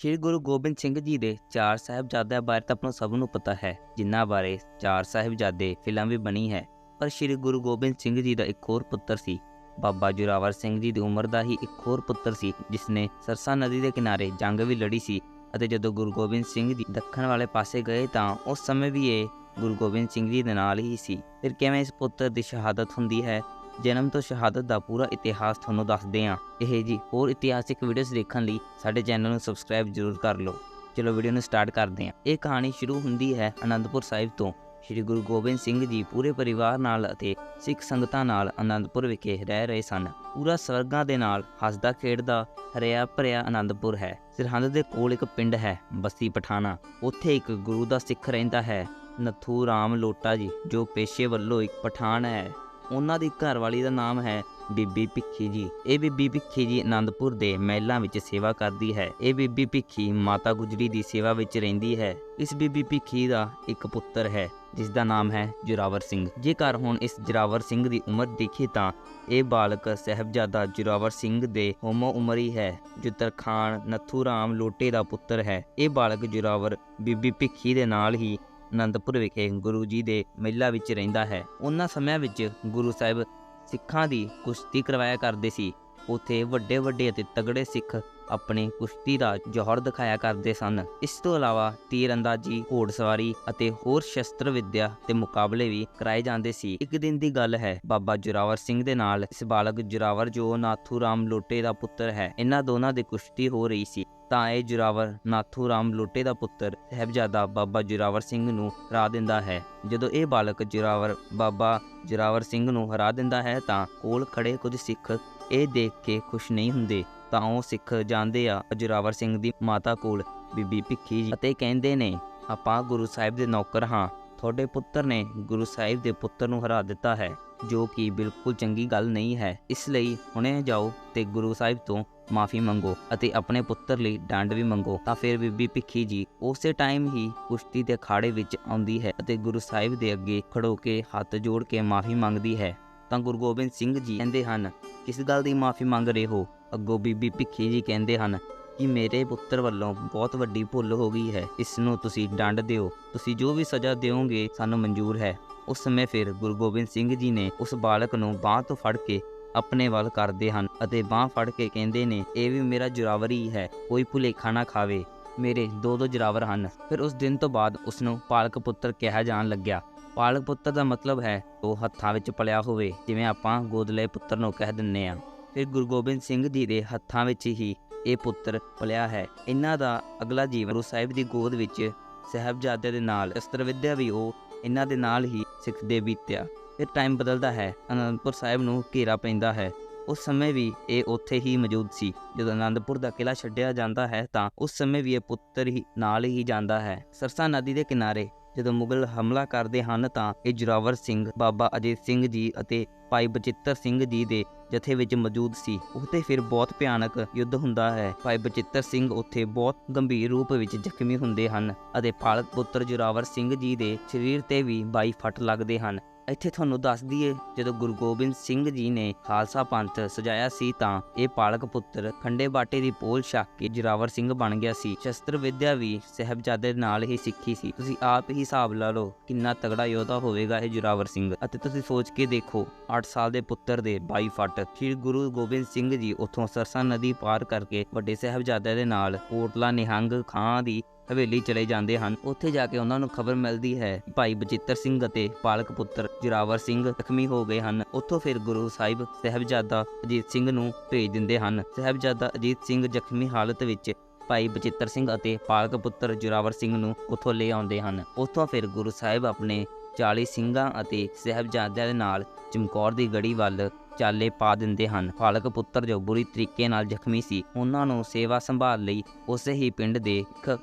ਸ਼੍ਰੀ ਗੁਰੂ ਗੋਬਿੰਦ ਸਿੰਘ ਜੀ ਦੇ ਚਾਰ ਸਾਹਿਬਜ਼ਾਦਿਆਂ ਬਾਰੇ ਤਾਂ ਆਪਣਾ ਸਭ ਨੂੰ ਪਤਾ ਹੈ, ਜਿਨ੍ਹਾਂ ਬਾਰੇ ਚਾਰ ਸਾਹਿਬਜ਼ਾਦੇ ਫਿਲਮ ਵੀ ਬਣੀ ਹੈ। ਪਰ ਸ਼੍ਰੀ ਗੁਰੂ ਗੋਬਿੰਦ ਸਿੰਘ ਜੀ ਦਾ ਇੱਕ ਹੋਰ ਪੁੱਤਰ ਸੀ, ਬਾਬਾ ਜੋਰਾਵਰ ਸਿੰਘ ਜੀ ਦੀ ਉਮਰ ਦਾ ਹੀ ਇੱਕ ਹੋਰ ਪੁੱਤਰ ਸੀ ਜਿਸ ਨੇ ਸਰਸਾ ਨਦੀ ਦੇ ਕਿਨਾਰੇ ਜੰਗ ਵੀ ਲੜੀ ਸੀ ਅਤੇ ਜਦੋਂ ਗੁਰੂ ਗੋਬਿੰਦ ਸਿੰਘ ਜੀ ਦੱਖਣ ਵਾਲੇ ਪਾਸੇ ਗਏ ਤਾਂ ਉਸ ਸਮੇਂ ਵੀ ਇਹ ਗੁਰੂ ਗੋਬਿੰਦ ਸਿੰਘ ਜੀ ਦੇ ਨਾਲ ਹੀ ਸੀ। ਫਿਰ ਕਿਵੇਂ ਇਸ ਪੁੱਤਰ ਦੀ ਸ਼ਹਾਦਤ ਹੁੰਦੀ ਹੈ ਜਨਮ ਤੋਂ ਸ਼ਹਾਦਤ ਦਾ ਪੂਰਾ ਇਤਿਹਾਸ ਤੁਹਾਨੂੰ ਦੱਸਦੇ ਹਾਂ। ਇਹ ਜੀ ਹੋਰ ਇਤਿਹਾਸਿਕ ਵੀਡੀਓਜ਼ ਦੇਖਣ ਲਈ ਸਾਡੇ ਚੈਨਲ ਨੂੰ ਸਬਸਕ੍ਰਾਈਬ ਜ਼ਰੂਰ ਕਰ ਲਓ। ਚਲੋ ਵੀਡੀਓ ਨੂੰ ਸਟਾਰਟ ਕਰਦੇ ਹਾਂ। ਇਹ ਕਹਾਣੀ ਸ਼ੁਰੂ ਹੁੰਦੀ ਹੈ ਅਨੰਦਪੁਰ ਸਾਹਿਬ ਤੋਂ। ਸ਼੍ਰੀ ਗੁਰੂ ਗੋਬਿੰਦ ਸਿੰਘ ਜੀ ਪੂਰੇ ਪਰਿਵਾਰ ਨਾਲ ਅਤੇ ਸਿੱਖ ਸੰਗਤਾਂ ਨਾਲ ਅਨੰਦਪੁਰ ਵਿਖੇ ਰਹਿ ਰਹੇ ਸਨ। ਪੂਰਾ ਸਵਰਗਾਂ ਦੇ ਨਾਲ ਹੱਸਦਾ ਖੇਡਦਾ ਹਰਿਆ ਭਰਿਆ ਅਨੰਦਪੁਰ ਹੈ। ਸਰਹੰਦ ਦੇ ਕੋਲ ਇੱਕ ਪਿੰਡ ਹੈ, ਬਸਤੀ ਪਠਾਣਾ। ਉੱਥੇ ਇੱਕ ਗੁਰੂ ਦਾ ਸਿੱਖ ਰਹਿੰਦਾ ਹੈ। ਨਥੂ ਰਾਮ ਲੋਟਾ ਜੀ, ਜੋ ਪੇਸ਼ੇ ਵੱਲੋਂ ਇੱਕ ਪਠਾਨ ਹੈ। ਉਹਨਾਂ ਦੀ ਘਰਵਾਲੀ ਦਾ ਨਾਮ ਹੈ ਬੀਬੀ ਭਿੱਖੀ ਜੀ। ਇਹ ਬੀਬੀ ਭਿੱਖੀ ਜੀ ਆਨੰਦਪੁਰ ਦੇ ਮਹਿਲਾਂ ਵਿੱਚ ਸੇਵਾ ਕਰਦੀ ਹੈ। ਇਹ ਬੀਬੀ ਭਿੱਖੀ ਮਾਤਾ ਗੁਜਰੀ ਦੀ ਸੇਵਾ ਵਿੱਚ ਰਹਿੰਦੀ ਹੈ। ਇਸ ਬੀਬੀ ਭਿੱਖੀ ਦਾ ਇੱਕ ਪੁੱਤਰ ਹੈ ਜਿਸ ਦਾ ਨਾਮ ਹੈ ਜੁਰਾਵਰ ਸਿੰਘ। ਜੇਕਰ ਹੁਣ ਇਸ ਜੁਰਾਵਰ ਸਿੰਘ ਦੀ ਉਮਰ ਦੇਖੀ ਤਾਂ ਇਹ ਬਾਲਕ ਸਹਿਬਜ਼ਾਦਾ ਜੁਰਾਵਰ ਸਿੰਘ ਦੇ ਹੋਮੋ ਉਮਰੀ ਹੈ, ਜੋ ਤਰਖਾਨ ਨਥੂ ਰਾਮ ਲੋਟੇ ਦਾ ਪੁੱਤਰ ਹੈ। ਇਹ ਬਾਲਕ ਜੁਰਾਵਰ ਬੀਬੀ ਭਿੱਖੀ ਦੇ ਨਾਲ ਹੀ ਅਨੰਦਪੁਰ ਵਿਖੇ ਗੁਰੂ ਜੀ ਦੇ ਮਹਿਲਾ ਵਿੱਚ ਰਹਿੰਦਾ ਹੈ। ਉਹਨਾਂ ਸਮਿਆਂ ਵਿੱਚ ਗੁਰੂ ਸਾਹਿਬ ਸਿੱਖਾਂ ਦੀ ਕੁਸ਼ਤੀ ਕਰਵਾਇਆ ਕਰਦੇ ਸੀ। ਉੱਥੇ ਵੱਡੇ ਵੱਡੇ ਅਤੇ ਤਗੜੇ ਸਿੱਖ ਆਪਣੇ ਕੁਸ਼ਤੀ ਦਾ ਜੋਹਰ ਦਿਖਾਇਆ ਕਰਦੇ ਸਨ। ਇਸ ਤੋਂ ਇਲਾਵਾ ਤੀਰਅੰਦਾਜ਼ੀ, ਘੋੜਸਵਾਰੀ ਅਤੇ ਹੋਰ ਸ਼ਸਤਰ ਵਿੱਦਿਆ ਦੇ ਮੁਕਾਬਲੇ ਵੀ ਕਰਾਏ ਜਾਂਦੇ ਸੀ। ਇੱਕ ਦਿਨ ਦੀ ਗੱਲ ਹੈ, ਬਾਬਾ ਜੁਰਾਵਰ ਸਿੰਘ ਦੇ ਨਾਲ ਇਸ ਬਾਲਕ ਜੁਰਾਵਰ ਜੋ ਨਾਥੂ ਰਾਮ ਲੋਟੇ ਦਾ ਪੁੱਤਰ ਹੈ, ਇਹਨਾਂ ਦੋਨਾਂ ਦੀ ਕੁਸ਼ਤੀ ਹੋ ਰਹੀ ਸੀ। ਤਾਂ ਇਹ ਜੁਰਾਵਰ ਨਾਥੂ ਰਾਮ ਲੋਟੇ ਦਾ ਪੁੱਤਰ ਸਹਿਬਜ਼ਾਦਾ ਬਾਬਾ ਜੁਰਾਵਰ ਸਿੰਘ ਨੂੰ ਹਰਾ ਦਿੰਦਾ ਹੈ। ਜਦੋਂ ਇਹ ਬਾਲਕ ਜੁਰਾਵਰ ਬਾਬਾ ਜੁਰਾਵਰ ਸਿੰਘ ਨੂੰ ਹਰਾ ਦਿੰਦਾ ਹੈ ਤਾਂ ਕੋਲ ਖੜੇ ਕੁਝ ਸਿੱਖ ਇਹ ਦੇਖ ਕੇ ਖੁਸ਼ ਨਹੀਂ ਹੁੰਦੇ। ਤਾਂ ਉਹ ਸਿੱਖ ਜਾਂਦੇ ਆ ਜੁਰਾਵਰ ਸਿੰਘ ਦੀ ਮਾਤਾ ਕੋਲ, ਬੀਬੀ ਭਿੱਖੀ ਅਤੇ ਕਹਿੰਦੇ ਨੇ, ਆਪਾਂ ਗੁਰੂ ਸਾਹਿਬ ਦੇ ਨੌਕਰ ਹਾਂ। ਤੁਹਾਡੇ ਪੁੱਤਰ ਨੇ ਗੁਰੂ ਸਾਹਿਬ ਦੇ ਪੁੱਤਰ ਨੂੰ ਹਰਾ ਦਿੱਤਾ ਹੈ, ਜੋ ਕਿ ਬਿਲਕੁਲ ਚੰਗੀ ਗੱਲ ਨਹੀਂ ਹੈ। ਇਸ ਲਈ ਹੁਣੇ ਜਾਓ ਤੇ ਗੁਰੂ ਸਾਹਿਬ ਤੋਂ ਮਾਫੀ ਮੰਗੋ ਅਤੇ ਆਪਣੇ ਪੁੱਤਰ ਲਈ ਡੰਡ ਵੀ ਮੰਗੋ। ਤਾਂ ਫਿਰ ਬੀਬੀ ਭਿੱਖੀ ਜੀ ਉਸੇ ਟਾਈਮ ਹੀ ਕੁਸ਼ਤੀ ਦੇ ਅਖਾੜੇ ਵਿੱਚ ਆਉਂਦੀ ਹੈ ਅਤੇ ਗੁਰੂ ਸਾਹਿਬ ਦੇ ਅੱਗੇ ਖੜੋ ਕੇ ਹੱਥ ਜੋੜ ਕੇ ਮਾਫੀ ਮੰਗਦੀ ਹੈ। ਤਾਂ ਗੁਰੂ ਗੋਬਿੰਦ ਸਿੰਘ ਜੀ ਕਹਿੰਦੇ ਹਨ, ਕਿਸ ਗੱਲ ਦੀ ਮਾਫੀ ਮੰਗ ਰਹੇ ਹੋ? ਅੱਗੋਂ ਬੀਬੀ ਭਿੱਖੀ ਜੀ ਕਹਿੰਦੇ ਹਨ ਕਿ ਮੇਰੇ ਪੁੱਤਰ ਵੱਲੋਂ ਬਹੁਤ ਵੱਡੀ ਭੁੱਲ ਹੋ ਗਈ ਹੈ। ਇਸ ਨੂੰ ਤੁਸੀਂ ਡੰਡ ਦਿਓ। ਤੁਸੀਂ ਜੋ ਵੀ ਸਜ਼ਾ ਦਿਓਗੇ, ਸਾਨੂੰ ਮਨਜ਼ੂਰ ਹੈ। ਉਸ ਸਮੇਂ ਫਿਰ ਗੁਰੂ ਗੋਬਿੰਦ ਸਿੰਘ ਜੀ ਨੇ ਉਸ ਬਾਲਕ ਨੂੰ ਬਾਹ ਤੋਂ ਫੜ ਕੇ ਆਪਣੇ ਵੱਲ ਕਰਦੇ ਹਨ ਅਤੇ ਬਾਹ ਫੜ ਕੇ ਕਹਿੰਦੇ ਨੇ, ਇਹ ਵੀ ਮੇਰਾ ਜੁਰਾਵਰ ਹੀ ਹੈ ਕੋਈ ਭੁਲੇਖਾ ਨਾ ਖਾਵੇ। ਮੇਰੇ ਦੋ ਦੋ ਜੁਰਾਵਰ ਹਨ। ਫਿਰ ਉਸ ਦਿਨ ਤੋਂ ਬਾਅਦ ਉਸ ਨੂੰ ਪਾਲਕ ਪੁੱਤਰ ਕਿਹਾ ਜਾਣ ਲੱਗਿਆ। ਪਾਲਕ ਪੁੱਤਰ ਦਾ ਮਤਲਬ ਹੈ, ਉਹ ਹੱਥਾਂ ਵਿੱਚ ਪਲਿਆ ਹੋਵੇ, ਜਿਵੇਂ ਆਪਾਂ ਗੋਦਲੇ ਪੁੱਤਰ ਨੂੰ ਕਹਿ ਦਿੰਨੇ ਆ ਫਿਰ ਗੁਰੂ ਗੋਬਿੰਦ ਸਿੰਘ ਜੀ ਦੇ ਹੱਥਾਂ ਵਿੱਚ ਹੀ ਇਹ ਪੁੱਤਰ ਪਲਿਆ ਹੈ। ਇਹਨਾਂ ਦਾ ਅਗਲਾ ਜੀਵਨ ਗੁਰੂ ਸਾਹਿਬ ਦੀ ਗੋਦ ਵਿੱਚ ਸਹਿਬਜ਼ਾਦੇ ਦੇ ਨਾਲ ਅਸਤਰ ਵਿਦਿਆ ਵੀ ਉਹ ਇਹਨਾਂ ਦੇ ਨਾਲ ਹੀ ਸਿੱਖਦੇ ਬੀਤਿਆ। ਫਿਰ ਟਾਈਮ ਬਦਲਦਾ ਹੈ, ਅਨੰਦਪੁਰ ਸਾਹਿਬ ਨੂੰ ਘੇਰਾ ਪੈਂਦਾ ਹੈ। ਉਸ ਸਮੇਂ ਵੀ ਇਹ ਉੱਥੇ ਹੀ ਮੌਜੂਦ ਸੀ। ਜਦੋਂ ਅਨੰਦਪੁਰ ਦਾ ਕਿਲਾ ਛੱਡਿਆ ਜਾਂਦਾ ਹੈ ਤਾਂ ਉਸ ਸਮੇਂ ਵੀ ਇਹ ਪੁੱਤਰ ਹੀ ਨਾਲ ਹੀ ਜਾਂਦਾ ਹੈ। ਸਰਸਾ ਨਦੀ ਦੇ ਕਿਨਾਰੇ ਜਦੋਂ ਮੁਗਲ ਹਮਲਾ ਕਰਦੇ ਹਨ ਤਾਂ ਇਹ ਜੁਰਾਵਰ ਸਿੰਘ, ਬਾਬਾ ਅਜੀਤ ਸਿੰਘ ਜੀ ਅਤੇ ਭਾਈ ਬਚਿੱਤਰ ਸਿੰਘ ਜੀ ਦੇ ਜਥੇ ਵਿੱਚ ਮੌਜੂਦ ਸੀ। ਉੱਥੇ ਫਿਰ ਬਹੁਤ ਭਿਆਨਕ ਯੁੱਧ ਹੁੰਦਾ ਹੈ। ਭਾਈ ਬਚਿੱਤਰ ਸਿੰਘ ਉੱਥੇ ਬਹੁਤ ਗੰਭੀਰ ਰੂਪ ਵਿੱਚ ਜ਼ਖਮੀ ਹੁੰਦੇ ਹਨ ਅਤੇ ਫਾਲਕ ਪੁੱਤਰ ਜੁਰਾਵਰ ਸਿੰਘ ਜੀ ਦੇ ਸਰੀਰ ਤੇ ਵੀ 22 ਫੱਟ ਲੱਗਦੇ ਹਨ। ਇੱਥੇ ਤੁਹਾਨੂੰ ਦੱਸ ਦਈਏ, ਜਦੋਂ ਗੁਰੂ ਗੋਬਿੰਦ ਸਿੰਘ ਜੀ ਨੇ ਖਾਲਸਾ ਪੰਥ ਸਜਾਇਆ ਸੀ ਤਾਂ ਇਹ ਪਾਲਕ ਪੁੱਤਰ ਖੰਡੇ ਬਾਟੇ ਦੀ ਪੋਲ ਛੱਕ ਕੇ ਜਰਾਵਰ ਸਿੰਘ ਬਣ ਗਿਆ ਸੀ। ਸ਼ਸਤਰ ਵਿਦਿਆ ਵੀ ਸਹਿਬਜ਼ਾਦੇ ਨਾਲ ਹੀ ਸਿੱਖੀ ਸੀ। ਤੁਸੀਂ ਆਪ ਹੀ ਹਿਸਾਬ ਲਾ ਲਓ ਕਿੰਨਾ ਤਗੜਾ ਯੋਧਾ ਹੋਵੇਗਾ ਇਹ ਜਰਾਵਰ ਸਿੰਘ। ਅਤੇ ਤੁਸੀਂ ਸੋਚ ਕੇ ਦੇਖੋ 8 ਸਾਲ ਦੇ ਪੁੱਤਰ ਦੇ 22 ਫੱਟ। ਸ੍ਰੀ ਗੁਰੂ ਗੋਬਿੰਦ ਸਿੰਘ ਜੀ ਉੱਥੋਂ ਸਰਸਾ ਨਦੀ ਪਾਰ ਕਰਕੇ ਵੱਡੇ ਸਹਿਬਜ਼ਾਦੇ ਦੇ ਨਾਲ ਕੋਟਲਾ ਨਿਹੰਗ ਖਾਂ ਦੀ ਹਵੇਲੀ ਚਲੇ ਜਾਂਦੇ ਹਨ। ਉੱਥੇ ਜਾ ਕੇ ਉਹਨਾਂ ਨੂੰ ਖਬਰ ਮਿਲਦੀ ਹੈ, ਭਾਈ ਬਚਿੱਤਰ ਸਿੰਘ ਅਤੇ ਪਾਲਕ ਪੁੱਤਰ ਜੁਰਾਵਰ ਸਿੰਘ ਜ਼ਖਮੀ ਹੋ ਗਏ ਹਨ। ਉੱਥੋਂ ਫਿਰ ਗੁਰੂ ਸਾਹਿਬ ਸਹਿਬਜ਼ਾਦਾ ਅਜੀਤ ਸਿੰਘ ਨੂੰ ਭੇਜ ਦਿੰਦੇ ਹਨ। ਸਹਿਬਜ਼ਾਦਾ ਅਜੀਤ ਸਿੰਘ ਜ਼ਖਮੀ ਹਾਲਤ ਵਿੱਚ ਭਾਈ ਬਚਿੱਤਰ ਸਿੰਘ ਅਤੇ ਪਾਲਕ ਪੁੱਤਰ ਜੁਰਾਵਰ ਸਿੰਘ ਨੂੰ ਉੱਥੋਂ ਲੈ ਆਉਂਦੇ ਹਨ। ਉੱਥੋਂ ਫਿਰ ਗੁਰੂ ਸਾਹਿਬ ਆਪਣੇ 40 ਸਿੰਘਾਂ ਅਤੇ ਸਹਿਬਜ਼ਾਦਿਆਂ ਦੇ ਨਾਲ ਚਮਕੌਰ ਦੀ ਗੜੀ ਵੱਲ ਚਾਲੇ ਪਾ ਦਿੰਦੇ ਹਨ। ਫਾਲਕ ਪੁੱਤਰ ਜੋ ਬੁਰੀ ਤਰੀਕੇ ਨਾਲ ਜ਼ਖਮੀ ਸੀ, ਉਹਨਾਂ ਨੂੰ ਸੇਵਾ ਸੰਭਾਲ ਲਈ ਉਸੇ ਹੀ ਪਿੰਡ ਦੇ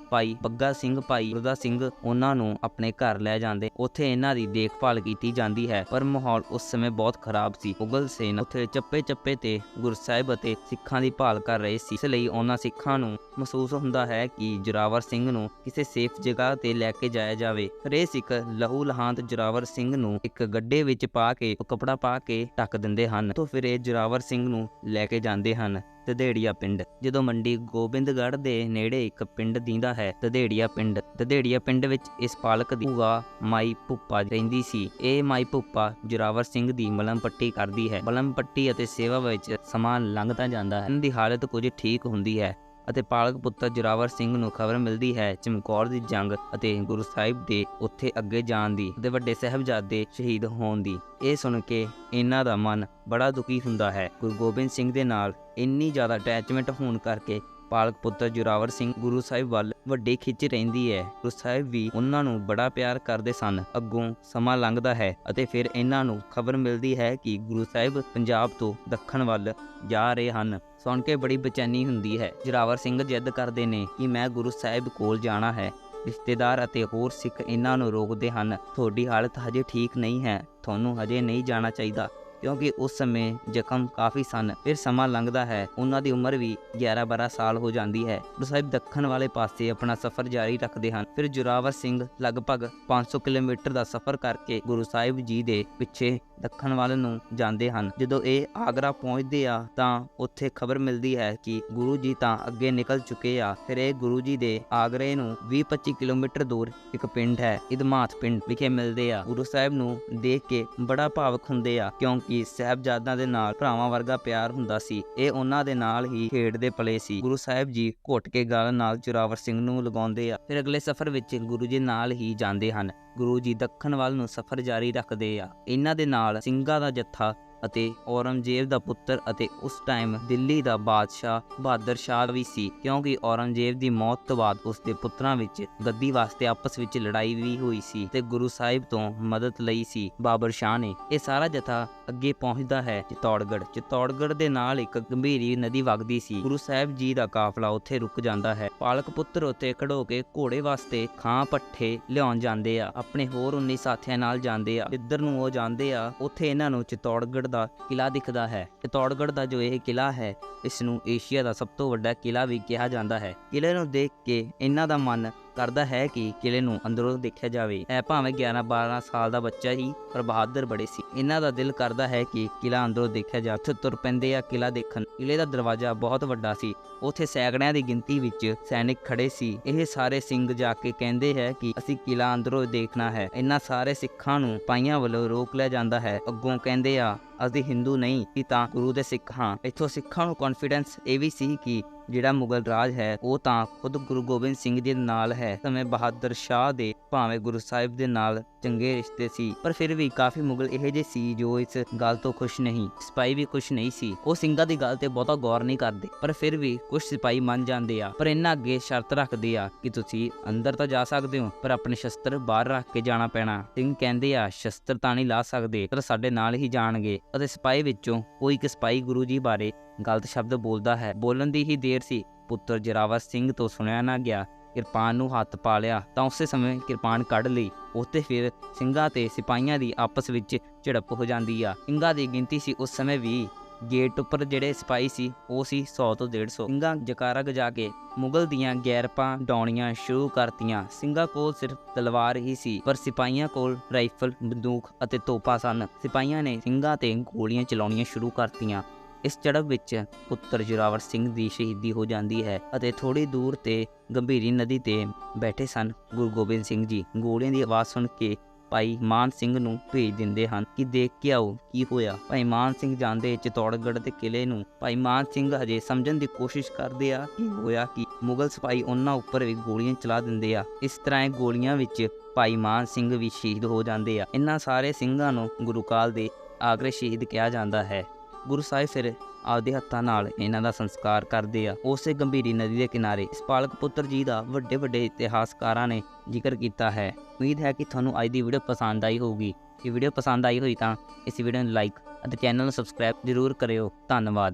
ਭਾਈ ਬੱਗਾ ਸਿੰਘ ਭਾਈ ਗੁਰਦਾ ਸਿੰਘ, ਉਹਨਾਂ ਨੂੰ ਆਪਣੇ ਘਰ ਲੈ ਜਾਂਦੇ। ਉੱਥੇ ਇਹਨਾਂ ਦੀ ਦੇਖਭਾਲ ਕੀਤੀ ਜਾਂਦੀ ਹੈ, ਪਰ ਮਾਹੌਲ ਉਸ ਸਮੇਂ ਬਹੁਤ ਖਰਾਬ ਸੀ। ਮੁਗਲ ਸੈਨਾ ਉੱਥੇ ਚੱਪੇ ਚੱਪੇ ਤੇ ਗੁਰਸਾਹਿਬ ਅਤੇ ਸਿੱਖਾਂ ਦੀ ਭਾਲ ਕਰ ਰਹੇ ਸੀ। ਇਸ ਲਈ ਉਹਨਾਂ ਸਿੱਖਾਂ ਨੂੰ ਮਹਿਸੂਸ ਹੁੰਦਾ ਹੈ ਕਿ ਜੁਰਾਵਰ ਸਿੰਘ ਨੂੰ ਕਿਸੇ ਸੇਫ ਜਗ੍ਹਾ ਤੇ ਲੈ ਕੇ ਜਾਇਆ ਜਾਵੇ। ਹਰੇ ਸਿੱਖ ਲਹੂ ਲਹਾਂਤ ਜੁਰਾਵਰ ਸਿੰਘ ਨੂੰ ਇੱਕ ਗੱਡੇ ਵਿੱਚ ਪਾ ਕੇ ਉਹ ਕਪੜਾ ਪਾ ਕੇ ਢੱਕ ਦਿੰਦੇ ਹਨ। ਹਨ। ਤੋਂ ਫਿਰ ਇਹ ਜੋਰਾਵਰ ਸਿੰਘ ਨੂੰ ਲੈ ਕੇ ਜਾਂਦੇ ਹਨ। ਦਦੇੜੀਆ ਪਿੰਡ, ਜਦੋਂ ਮੰਡੀ ਗੋਬਿੰਦਗੜ੍ਹ ਦੇ ਨੇੜੇ ਇੱਕ ਪਿੰਡ ਦੀਂਦਾ ਹੈ ਦਦੇੜੀਆ ਪਿੰਡ ਦਦੇੜੀਆ ਪਿੰਡ ਵਿੱਚ ਇਸ ਪਾਲਕ ਦੀ ਭੂਆ ਮਾਈ ਭੁੱਪਾ ਰਹਿੰਦੀ ਸੀ। ਇਹ ਮਾਈ ਭੁੱਪਾ ਜੋਰਾਵਰ ਸਿੰਘ ਦੀ ਮਲਮ ਪੱਟੀ ਕਰਦੀ ਹੈ। ਮਲਮ ਪੱਟੀ ਅਤੇ ਸੇਵਾ ਵਿੱਚ ਸਮਾਂ ਲੰਘਦਾ ਜਾਂਦਾ ਹੈ। ਇਹਨਾਂ ਦੀ ਹਾਲਤ ਕੁਝ ਠੀਕ ਹੁੰਦੀ ਹੈ। ਅਤੇ ਪਾਲਕ ਪੁੱਤਰ ਜੋਰਾਵਰ ਸਿੰਘ ਨੂੰ ਖਬਰ ਮਿਲਦੀ ਹੈ, ਚਮਕੌਰ ਦੀ ਜੰਗ ਅਤੇ ਗੁਰੂ ਸਾਹਿਬ ਦੇ ਉੱਥੇ ਅੱਗੇ ਜਾਣ ਦੀ ਤੇ ਵੱਡੇ ਸਾਹਿਬਜ਼ਾਦੇ ਸ਼ਹੀਦ ਹੋਣ ਦੀ। ਇਹ ਸੁਣ ਕੇ ਇਹਨਾਂ ਦਾ ਮਨ ਬੜਾ ਦੁਖੀ ਹੁੰਦਾ ਹੈ। ਗੁਰੂ ਗੋਬਿੰਦ ਸਿੰਘ ਦੇ ਨਾਲ ਇੰਨੀ ਜ਼ਿਆਦਾ ਅਟੈਚਮੈਂਟ ਹੋਣ ਕਰਕੇ ਪਾਲਕ ਪੁੱਤਰ ਜੋਰਾਵਰ ਸਿੰਘ ਗੁਰੂ ਸਾਹਿਬ ਵੱਲ ਵੱਡੀ ਖਿੱਚ ਰਹਿੰਦੀ ਹੈ। ਗੁਰੂ ਸਾਹਿਬ ਵੀ ਉਹਨਾਂ ਨੂੰ ਬੜਾ ਪਿਆਰ ਕਰਦੇ ਸਨ। ਅੱਗੋਂ ਸਮਾਂ ਲੰਘਦਾ ਹੈ ਅਤੇ ਫਿਰ ਇਹਨਾਂ ਨੂੰ ਖਬਰ ਮਿਲਦੀ ਹੈ ਕਿ ਗੁਰੂ ਸਾਹਿਬ ਪੰਜਾਬ ਤੋਂ ਦੱਖਣ ਵੱਲ ਜਾ ਰਹੇ ਹਨ। ਸੁਣ ਕੇ ਬੜੀ ਬੇਚੈਨੀ ਹੁੰਦੀ ਹੈ। ਜੋਰਾਵਰ ਸਿੰਘ ਜਿੱਦ ਕਰਦੇ ਨੇ ਕਿ ਮੈਂ ਗੁਰੂ ਸਾਹਿਬ ਕੋਲ ਜਾਣਾ ਹੈ। ਰਿਸ਼ਤੇਦਾਰ ਅਤੇ ਹੋਰ ਸਿੱਖ ਇਹਨਾਂ ਨੂੰ ਰੋਕਦੇ ਹਨ। ਤੁਹਾਡੀ ਹਾਲਤ ਹਜੇ ਠੀਕ ਨਹੀਂ ਹੈ। ਤੁਹਾਨੂੰ ਹਜੇ ਨਹੀਂ ਜਾਣਾ ਚਾਹੀਦਾ। ਕਿਉਂਕਿ ਉਸ ਸਮੇਂ ਜ਼ਖਮ ਕਾਫੀ ਸਨ, ਫਿਰ ਸਮਾਂ ਲੰਘਦਾ ਹੈ, ਉਹਨਾਂ ਦੀ ਉਮਰ ਵੀ 11-12 ਸਾਲ ਹੋ ਜਾਂਦੀ ਹੈ। ਗੁਰੂ ਸਾਹਿਬ ਦੱਖਣ ਵਾਲੇ ਪਾਸੇ ਆਪਣਾ ਸਫ਼ਰ ਜਾਰੀ ਰੱਖਦੇ ਹਨ। ਫਿਰ ਜੋਰਾਵਰ ਸਿੰਘ ਲਗਭਗ 500 ਕਿਲੋਮੀਟਰ ਦਾ ਸਫ਼ਰ ਕਰਕੇ ਗੁਰੂ ਸਾਹਿਬ ਜੀ ਦੇ ਪਿੱਛੇ ਦੱਖਣ ਵੱਲ ਨੂੰ ਜਾਂਦੇ ਹਨ। ਜਦੋਂ ਇਹ ਆਗਰਾ ਪਹੁੰਚਦੇ ਆ, ਤਾਂ ਉੱਥੇ ਖਬਰ ਮਿਲਦੀ ਹੈ ਕਿ ਗੁਰੂ ਜੀ ਤਾਂ ਅੱਗੇ ਨਿਕਲ ਚੁੱਕੇ ਆ। ਫਿਰ ਇਹ ਗੁਰੂ ਜੀ ਦੇ ਆਗਰੇ ਨੂੰ 20-25 ਕਿਲੋਮੀਟਰ ਦੂਰ ਇੱਕ ਪਿੰਡ ਹੈ, ਇਦਮਾਤ ਪਿੰਡ ਵਿਖੇ ਮਿਲਦੇ ਆ। ਗੁਰੂ ਸਾਹਿਬ ਨੂੰ ਦੇਖ ਕੇ ਬੜਾ ਭਾਵਕ ਹੁੰਦੇ ਆ, ਕਿਉਂਕਿ ਸਾਹਿਬਜ਼ਾਦਿਆਂ ਦੇ ਨਾਲ ਭਰਾਵਾਂ ਵਰਗਾ ਪਿਆਰ ਹੁੰਦਾ ਸੀ। ਇਹ ਉਹਨਾਂ ਦੇ ਨਾਲ ਹੀ ਖੇਡਦੇ ਪਲੇ ਸੀ। ਗੁਰੂ ਸਾਹਿਬ ਜੀ ਘੁੱਟ ਕੇ ਗਲ ਨਾਲ ਜੋਰਾਵਰ ਸਿੰਘ ਨੂੰ ਲਗਾਉਂਦੇ ਆ, ਫਿਰ ਅਗਲੇ ਸਫ਼ਰ ਵਿੱਚ ਗੁਰੂ ਜੀ ਨਾਲ ਹੀ ਜਾਂਦੇ ਹਨ। ਗੁਰੂ ਜੀ ਦੱਖਣ ਵੱਲ ਨੂੰ ਸਫ਼ਰ ਜਾਰੀ ਰੱਖਦੇ ਆ। ਇਹਨਾਂ ਦੇ ਨਾਲ ਸਿੰਘਾਂ ਦਾ ਜੱਥਾ ਅਤੇ ਔਰੰਗਜ਼ੇਬ ਦਾ ਪੁੱਤਰ ਅਤੇ ਉਸ ਟਾਈਮ ਦਿੱਲੀ ਦਾ ਬਾਦਸ਼ਾਹ ਬਹਾਦਰ ਸ਼ਾਹ ਵੀ ਸੀ, ਕਿਉਂਕਿ ਔਰੰਗਜ਼ੇਬ ਦੀ ਮੌਤ ਤੋਂ ਬਾਅਦ ਉਸ ਦੇ ਪੁੱਤਰਾਂ ਵਿੱਚ ਗੱਦੀ ਵਾਸਤੇ ਆਪਸ ਵਿੱਚ ਲੜਾਈ ਵੀ ਹੋਈ ਸੀ ਤੇ ਗੁਰੂ ਸਾਹਿਬ ਤੋਂ ਮਦਦ ਲਈ ਸੀ ਬਾਬਰ ਸ਼ਾਹ ਨੇ। ਇਹ ਸਾਰਾ ਜਥਾ ਅੱਗੇ ਪਹੁੰਚਦਾ ਹੈ ਚਿਤੌੜਗੜ ਚਿਤੌੜਗੜ੍ਹ ਦੇ ਨਾਲ ਇੱਕ ਗੰਭੀਰੀ ਨਦੀ ਵਗਦੀ ਸੀ। ਗੁਰੂ ਸਾਹਿਬ ਜੀ ਦਾ ਕਾਫਲਾ ਉੱਥੇ ਰੁਕ ਜਾਂਦਾ ਹੈ। ਪਾਲਕ ਪੁੱਤਰ ਉੱਤੇ ਖੜੋ ਕੇ ਘੋੜੇ ਵਾਸਤੇ ਖਾਂ ਪੱਠੇ ਲਿਆਉਣ ਜਾਂਦੇ ਆ। ਆਪਣੇ ਹੋਰ 19 ਸਾਥੀਆਂ ਨਾਲ ਜਾਂਦੇ ਆ। ਜਿੱਧਰ ਨੂੰ ਉਹ ਜਾਂਦੇ ਆ, ਉੱਥੇ ਇਹਨਾਂ ਨੂੰ ਚਿਤੌੜਗੜ੍ਹ ਦਾ ਕਿਲਾ ਦਿਖਦਾ ਹੈ ਚਿਤੌੜਗੜ੍ਹ ਦਾ ਜੋ ਇਹ ਕਿਲਾ ਹੈ ਇਸ ਨੂੰ ਏਸ਼ੀਆ ਦਾ ਸਭ ਤੋਂ ਵੱਡਾ ਕਿਲਾ ਵੀ ਕਿਹਾ ਜਾਂਦਾ ਹੈ। ਕਿਲੇ ਨੂੰ ਦੇਖ ਕੇ ਇਹਨਾਂ ਦਾ ਮਨ ਕਰਦਾ ਹੈ ਕਿ ਕਿਲੇ ਨੂੰ ਅੰਦਰੋਂ ਦੇਖਿਆ ਜਾਵੇ। ਇਹ ਭਾਵੇਂ 11 12 ਸਾਲ ਦਾ ਬੱਚਾ ਹੀ, ਪਰ ਬਹਾਦਰ ਬੜੇ ਸੀ। ਇਹਨਾਂ ਦਾ ਦਿਲ ਕਰਦਾ ਹੈ ਕਿ ਕਿਲਾ ਅੰਦਰੋਂ ਦੇਖਿਆ ਜਾ ਉੱਥੇ ਤੁਰ ਪੈਂਦੇ ਆ ਕਿਲਾ ਦੇਖਣ। ਕਿਲੇ ਦਾ ਦਰਵਾਜ਼ਾ ਬਹੁਤ ਵੱਡਾ ਸੀ। ਉੱਥੇ ਸੈਂਕੜਿਆਂ ਦੀ ਗਿਣਤੀ ਵਿੱਚ ਸੈਨਿਕ ਖੜੇ ਸੀ। ਇਹ ਸਾਰੇ ਸਿੰਘ ਜਾ ਕੇ ਕਹਿੰਦੇ ਹੈ ਕਿ ਅਸੀਂ ਕਿਲਾ ਅੰਦਰੋਂ ਦੇਖਣਾ ਹੈ। ਇਹਨਾਂ ਸਾਰੇ ਸਿੱਖਾਂ ਨੂੰ ਪਾਈਆਂ ਵੱਲੋਂ ਰੋਕ ਲਿਆ ਜਾਂਦਾ ਹੈ। ਅੱਗੋਂ ਕਹਿੰਦੇ ਆ ਅਸੀਂ ਹਿੰਦੂ ਨਹੀਂ, ਕਿ ਤਾਂ ਗੁਰੂ ਦੇ ਸਿੱਖ ਹਾਂ। ਇੱਥੋਂ ਸਿੱਖਾਂ ਨੂੰ ਕੌਨਫੀਡੈਂਸ ਇਹ ਵੀ ਸੀ ਕਿ ਜਿਹੜਾ ਮੁਗਲ ਰਾਜ ਹੈ, ਉਹ ਤਾਂ ਖੁਦ ਗੁਰੂ ਗੋਬਿੰਦ ਸਿੰਘ ਜੀ ਦੇ ਨਾਲ ਹੈ। ਸਮੇਂ ਬਹਾਦਰ ਸ਼ਾਹ ਦੇ ਭਾਵੇਂ ਗੁਰੂ ਸਾਹਿਬ ਦੇ ਨਾਲ ਚੰਗੇ ਰਿਸ਼ਤੇ ਸੀ, ਪਰ ਫਿਰ ਵੀ ਕਾਫੀ ਮੁਗਲ ਇਹੋ ਜਿਹੇ ਸੀ ਜੋ ਇਸ ਗੱਲ ਤੋਂ ਖੁਸ਼ ਨਹੀਂ, ਸਿਪਾਹੀ ਵੀ ਖੁਸ਼ ਨਹੀਂ ਸੀ। ਉਹ ਸਿੰਘਾਂ ਦੀ ਗੱਲ ਤੇ ਬਹੁਤਾ ਗੌਰ ਨਹੀਂ ਕਰਦੇ, ਪਰ ਫਿਰ ਵੀ ਕੁਝ ਸਿਪਾਹੀ ਮੰਨ ਜਾਂਦੇ ਆ। ਪਰ ਇਹਨਾਂ ਅੱਗੇ ਸ਼ਰਤ ਰੱਖਦੇ ਆ ਕਿ ਤੁਸੀਂ ਅੰਦਰ ਤਾਂ ਜਾ ਸਕਦੇ ਹੋ, ਪਰ ਆਪਣੇ ਸ਼ਸਤਰ ਬਾਹਰ ਰੱਖ ਕੇ ਜਾਣਾ ਪੈਣਾ। ਸਿੰਘ ਕਹਿੰਦੇ ਆ, ਸ਼ਸਤਰ ਤਾਂ ਨਹੀਂ ਲਾ ਸਕਦੇ, ਪਰ ਸਾਡੇ ਨਾਲ ਹੀ ਜਾਣਗੇ। ਅਤੇ ਸਿਪਾਹੀ ਵਿੱਚੋਂ ਕੋਈ ਇੱਕ ਸਿਪਾਹੀ ਗੁਰੂ ਜੀ ਬਾਰੇ ਗਲਤ ਸ਼ਬਦ ਬੋਲਦਾ ਹੈ। ਬੋਲਣ ਦੀ ਹੀ ਦੇਰ ਸੀ। ਪੁੱਤਰ ਜਰਾਵਰ ਸਿੰਘ ਤੋਂ ਸੁਣਿਆ ਨਾ ਗਿਆ। ਕਿਰਪਾਨ ਨੂੰ ਹੱਥ ਪਾ ਲਿਆ। ਤਾਂ ਉਸੇ ਸਮੇਂ ਕਿਰਪਾਨ ਕੱਢ ਲਈ। ਉੱਤੇ ਫਿਰ ਸਿੰਘਾਂ ਤੇ ਸਿਪਾਹੀਆਂ ਦੀ ਆਪਸ ਵਿੱਚ ਝੜਪ ਹੋ ਜਾਂਦੀ ਆ। ਸਿੰਘਾਂ ਦੀ ਗਿਣਤੀ ਸੀ ਉਸ ਸਮੇਂ ਵੀ ਗੇਟ ਉੱਪਰ ਜਿਹੜੇ ਸਿਪਾਹੀ ਸੀ, ਉਹ ਸੀ 100 ਤੋਂ 150 ਸਿੰਘਾਂ ਜਕਾਰਾ ਗਜਾ ਕੇ ਮੁਗਲ ਦੀਆਂ ਗੈਰਪਾਂ ਡਾਉਣੀਆਂ ਸ਼ੁਰੂ ਕਰਤੀਆਂ। ਸਿੰਘਾਂ ਕੋਲ ਸਿਰਫ ਤਲਵਾਰ ਹੀ ਸੀ, ਪਰ ਸਿਪਾਹੀਆਂ ਕੋਲ ਰਾਈਫਲ, ਬੰਦੂਕ ਅਤੇ ਤੋਪਾਂ ਸਨ। ਸਿਪਾਹੀਆਂ ਨੇ ਸਿੰਘਾਂ ਤੇ ਗੋਲੀਆਂ ਚਲਾਉਣੀਆਂ ਸ਼ੁਰੂ ਕਰਤੀਆਂ। ਇਸ ਝੜਪ ਵਿੱਚ ਪੁੱਤਰ ਜੋਰਾਵਰ ਸਿੰਘ ਦੀ ਸ਼ਹੀਦੀ ਹੋ ਜਾਂਦੀ ਹੈ ਅਤੇ ਥੋੜੀ ਦੂਰ ਤੇ ਗੰਭੀਰੀ ਨਦੀ ਤੇ ਬੈਠੇ ਸਨ ਗੁਰੂ ਗੋਬਿੰਦ ਸਿੰਘ ਜੀ। ਗੋਲੀਆਂ ਦੀ ਆਵਾਜ਼ ਸੁਣ ਕੇ ਭਾਈ ਮਾਨ ਸਿੰਘ ਨੂੰ ਭੇਜ ਦਿੰਦੇ ਹਨ ਕਿ ਦੇਖ ਕੇ ਆਓ ਕੀ ਹੋਇਆ। ਭਾਈ ਮਾਨ ਸਿੰਘ ਜਾਂਦੇ ਚਿਤੌੜਗੜ੍ਹ ਦੇ ਕਿਲੇ ਨੂੰ। ਭਾਈ ਮਾਨ ਸਿੰਘ ਹਜੇ ਸਮਝਣ ਦੀ ਕੋਸ਼ਿਸ਼ ਕਰਦੇ ਆ ਕਿ ਹੋਇਆ ਕਿ। ਮੁਗਲ ਸਿਪਾਹੀ ਉਹਨਾਂ ਉੱਪਰ ਵੀ ਗੋਲੀਆਂ ਚਲਾ ਦਿੰਦੇ ਆ। ਇਸ ਤਰ੍ਹਾਂ ਇਹ ਗੋਲੀਆਂ ਵਿੱਚ ਭਾਈ ਮਾਨ ਸਿੰਘ ਵੀ ਸ਼ਹੀਦ ਹੋ ਜਾਂਦੇ ਆ। ਇਹਨਾਂ ਸਾਰੇ ਸਿੰਘਾਂ ਨੂੰ ਗੁਰੂ ਕਾਲ ਦੇ ਆਗਰੇ ਸ਼ਹੀਦ ਕਿਹਾ ਜਾਂਦਾ ਹੈ। ਗੁਰੂ ਸਾਹਿਬ ਫਿਰ ਆਪਦੇ ਹੱਥਾਂ ਨਾਲ ਇਹਨਾਂ ਦਾ ਸੰਸਕਾਰ ਕਰਦੇ ਆ। ਉਸੇ ਗੰਭੀਰੀ ਨਦੀ ਦੇ ਕਿਨਾਰੇ ਇਸ ਪਾਲਕ ਪੁੱਤਰ ਜੀ ਦਾ ਵੱਡੇ ਵੱਡੇ ਇਤਿਹਾਸਕਾਰਾਂ ਨੇ ਜ਼ਿਕਰ ਕੀਤਾ ਹੈ। ਉਮੀਦ ਹੈ ਕਿ ਤੁਹਾਨੂੰ ਅੱਜ ਦੀ ਵੀਡੀਓ ਪਸੰਦ ਆਈ ਹੋਊਗੀ। ਜੇ ਵੀਡੀਓ ਪਸੰਦ ਆਈ ਹੋਈ ਤਾਂ ਇਸ ਵੀਡੀਓ ਨੂੰ ਲਾਈਕ ਅਤੇ ਚੈਨਲ ਨੂੰ ਸਬਸਕ੍ਰਾਈਬ ਜ਼ਰੂਰ ਕਰਿਓ। ਧੰਨਵਾਦ।